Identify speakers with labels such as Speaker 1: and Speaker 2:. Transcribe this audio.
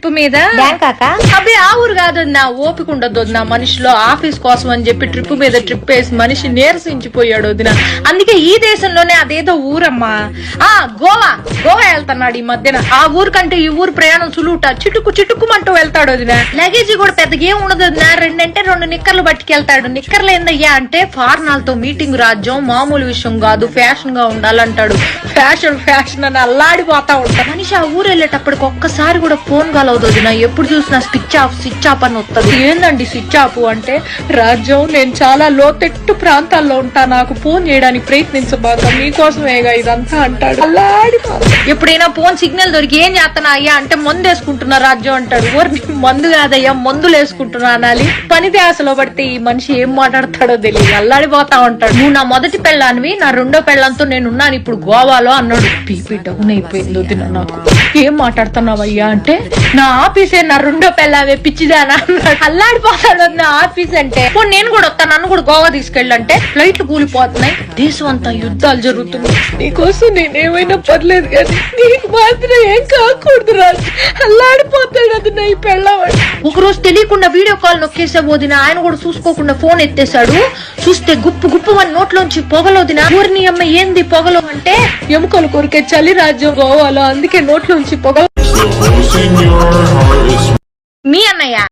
Speaker 1: Trip మీద? అబ్బే ఆ ఊరు కాదు నా ఓపిక ఉండదు వదిన మనిషిలో ఆఫీస్ కోసం అని చెప్పి ట్రిప్ మీద ట్రిప్ వేసి మనిషి నీరసించిపోయాడు వదిన. అందుకే ఈ దేశంలోనే అదేదో ఊరమ్మా. ఆ గోవా. గోవా వెళ్తున్నాడు ఈ మధ్యన. ఆ ఊరు కంటే ఈ ఊరు ప్రయాణం సులువుట. చిటుకు చిటుకుమంటూ వెళ్తాడు వదిన. లగేజీ కూడా పెద్దగా ఏం ఉండదు వదిన. రెండంటే రెండు నిక్కర్లు పట్టుకెళ్తాడు. నిక్కర్లు ఏందయ్యా అంటే ఫార్నాలతో మీటింగ్ రాజ్యం మామూలు విషయం కాదు. ఫ్యాషన్గా ఉండాలంటాడు. ఫ్యాషన్ ఫ్యాషన్ అని అల్లాడిపోతా ఉంటాడు. మనిషి ఆ ఊరు వెళ్ళేటప్పటికి ఒక్కసారి కూడా ఫోన్ కలవదు వదిన ఎప్పుడు చూసినా స్విచ్ ఆఫ్ స్విచ్ ఆఫ్ అని వస్తుంది. ఏందండి స్విచ్ ఆఫ్ అంటే రాజ్యం నేను చాలా లోతెట్టు ప్రాంతాల్లో ఉంటా. నాకు ఫోన్ చేయడానికి ప్రయత్నించబాక మీకోసమేగా ఇదంతా అంటాడు. అల్లాడిపోతా ఎప్పుడైనా ఫోన్ సిగ్నల్ దొరికి ఏం చేస్తానా అయ్యా అంటే మందు వేసుకుంటున్నా రాజ్యం అంటాడు. ఊరి మందు కాదయ్యా మందులు వేసుకుంటున్నా అనాలి. పని ధ్యాసలో పడితే ఈ మనిషి ఏం మాట్లాడతాడో తెలియదు. అల్లాడిపోతా ఉంటాడు. నువ్వు నా మొదటి పెళ్ళానివి నా రెండో పెళ్ళంతో నేను ఉన్నాను ఇప్పుడు గోవాలో అన్నాడు. బీపీ డౌన్ అయిపోయింది నాకు ఏం మాట్లాడుతున్నావయ్యా అంటే నా ఆఫీసే నా రెండో పెళ్ళావే పిచ్చిదానా అల్లాడిపోతాడు నా ఆఫీస్ అంటే. నేను కూడా వస్తాను నన్ను కూడా గోవా తీసుకెళ్ళంటే ఫ్లైట్లు కూలిపోతున్నాయి. దేశం అంతా యుద్ధాలు జరుగుతున్నాయి. నీకోసం నేనేమైనా పర్లేదు కానీ నీకు మాత్రం ఏం కాకూడదు రాజు. అల్లాడిపోతాడు అది నా ఈ పెళ్ళవాడు. ఒక రోజు తెలియకుండా వీడియో కాల్ నొక్కేసే పోదిన ఆయన కూడా చూసుకోకుండా ఫోన్ ఎత్తేసాడు చూస్తే గుప్పు గుప్పు మన నోట్లోంచి పొగలోదిన ఊరిని అమ్మ ఏంది పొగలో అంటే? ఎముకలు కొరికే చలి రాజ్యం గోవాలో. అందుకే నోట్లోంచి పొగ
Speaker 2: Me
Speaker 1: and my